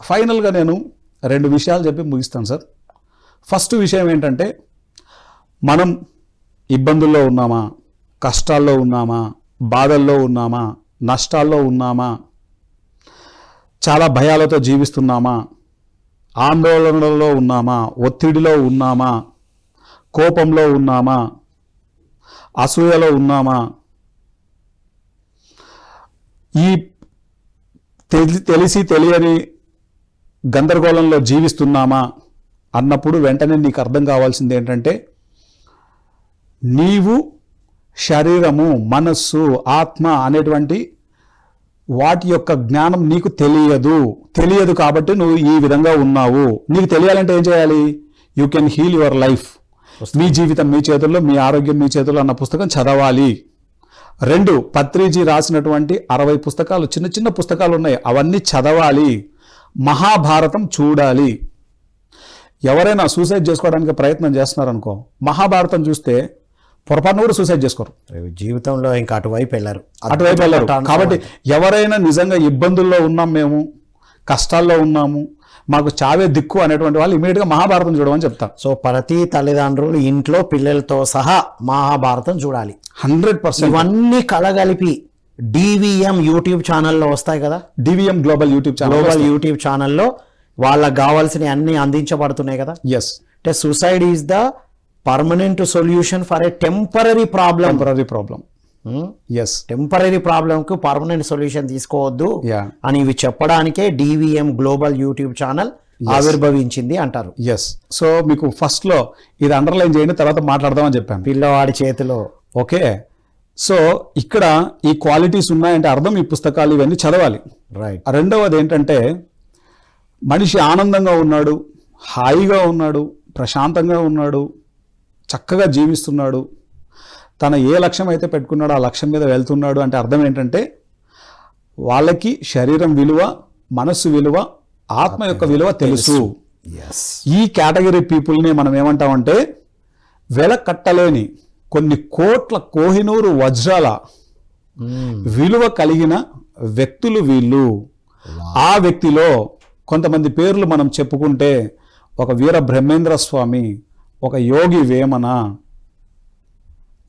ఫైనల్గా నేను రెండు విషయాలు చెప్పి ముగిస్తాను సార్. ఫస్ట్ విషయం ఏంటంటే మనం ఇబ్బందుల్లో ఉన్నామా కష్టాల్లో ఉన్నామా బాధల్లో ఉన్నామా నష్టాల్లో ఉన్నామా చాలా భయాలతో జీవిస్తున్నామా ఆందోళనలో ఉన్నామా ఒత్తిడిలో ఉన్నామా కోపంలో ఉన్నామా అసూయలో ఉన్నామా ఈ తెలి- తెలిసి తెలియని గందరగోళంలో జీవిస్తున్నామా అన్నప్పుడు వెంటనే నీకు అర్థం కావాల్సింది ఏంటంటే నీవు శరీరము మనస్సు ఆత్మ అనేటువంటి వాటి యొక్క జ్ఞానం నీకు తెలియదు. తెలియదు కాబట్టి నువ్వు ఈ విధంగా ఉన్నావు. నీకు తెలియాలంటే ఏం చేయాలి? You can heal your life మీ జీవితం మీ చేతుల్లో మీ ఆరోగ్యం మీ చేతుల్లో అన్న పుస్తకం చదవాలి. రెండు పత్రిజీ రాసినటువంటి అరవై పుస్తకాలు చిన్న చిన్న పుస్తకాలు ఉన్నాయి. అవన్నీ చదవాలి. మహాభారతం చూడాలి. ఎవరైనా సూసైడ్ చేసుకోవడానికి ప్రయత్నం చేస్తున్నారనుకో మహాభారతం చూస్తే పొరపాటున కూడా సూసైడ్ చేసుకోరు. జీవితంలో ఇంకా అటువైపు వెళ్ళారు. అటువైపు వెళ్ళరు. కాబట్టి ఎవరైనా నిజంగా ఇబ్బందుల్లో ఉన్నాం మేము కష్టాల్లో ఉన్నాము మాకు చావే దిక్కు అనేటువంటి వాళ్ళు ఇమీడియట్గా మహాభారతం చూడమని చెప్తారు. సో ప్రతి తల్లిదండ్రులు ఇంట్లో పిల్లలతో సహా మహాభారతం చూడాలి. Hundred percent. ఇవన్నీ కలగలిపి డివిఎం యూట్యూబ్ ఛానల్లో వస్తాయి కదా? DVM global YouTube channel global YouTube ఛానల్లో వాళ్ళకి కావాల్సిన అన్ని అందించబడుతున్నాయి కదా? ఎస్ అంటే suicide is the permanent solution for a temporary problem temporary problem yes temporary ప్రాబ్లంకు permanent solution తీసుకోవద్దు అని ఇవి చెప్పడానికే డివిఎం గ్లోబల్ యూట్యూబ్ ఛానల్ ఆవిర్భవించింది అంటారు. ఎస్ సో మీకు ఫస్ట్లో ఇది అండర్లైన్ చేయండి తర్వాత మాట్లాడదామని చెప్పాను. పిల్లవాడి చేతిలో. ఓకే సో ఇక్కడ ఈ క్వాలిటీస్ ఉన్నాయంటే అర్థం ఈ పుస్తకాలు ఇవన్నీ చదవాలి. రైట్ రెండవది ఏంటంటే మనిషి ఆనందంగా ఉన్నాడు హాయిగా ఉన్నాడు ప్రశాంతంగా ఉన్నాడు చక్కగా జీవిస్తున్నాడు. తన ఏ లక్ష్యం అయితే పెట్టుకున్నాడో ఆ లక్ష్యం మీద వెళ్తున్నాడు అంటే అర్థం ఏంటంటే వాళ్ళకి శరీరం విలువ మనస్సు విలువ ఆత్మ యొక్క విలువ తెలుసు. ఈ కేటగిరీ పీపుల్ని మనం ఏమంటామంటే వెల కట్టలేని కొన్ని కోట్ల కోహినూరు వజ్రాల విలువ కలిగిన వ్యక్తులు వీళ్ళు. ఆ వ్యక్తిలో కొంతమంది పేర్లు మనం చెప్పుకుంటే ఒక వీర బ్రహ్మేంద్ర స్వామి ఒక యోగి వేమన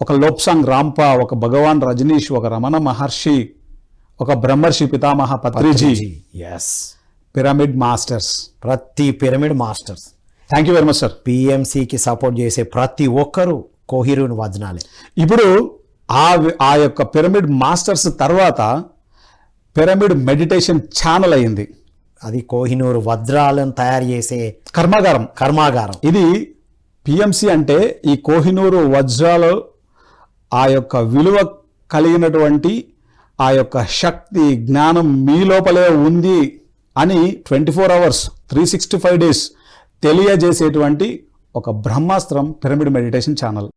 ఒక లోప్సాంగ్ రాంప ఒక భగవాన్ రజనీష్ ఒక రమణ మహర్షి ఒక బ్రహ్మర్షి పితామహ పత్రిజీ. ఎస్ పిరమిడ్ మాస్టర్స్ ప్రతి pyramid masters thank you very much sir పిఎంసికి support చేసే ప్రతి ఒక్కరూ కోహిరుని వజనాలే ఇప్పుడు ఆ ఆ యొక్క పిరమిడ్ మాస్టర్స్ తర్వాత పిరమిడ్ మెడిటేషన్ ఛానల్ అయింది. అది కోహినూరు వజ్రాలను తయారు చేసే కర్మాగారం. కర్మాగారం. ఇది పిఎంసి అంటే ఈ కోహినూరు వజ్రాలు ఆ యొక్క విలువ కలిగినటువంటి ఆ యొక్క శక్తి జ్ఞానం మీ లోపలే ఉంది అని twenty four hours three sixty five days తెలియజేసేటువంటి ఒక బ్రహ్మాస్త్రం పిరమిడ్ మెడిటేషన్ ఛానల్.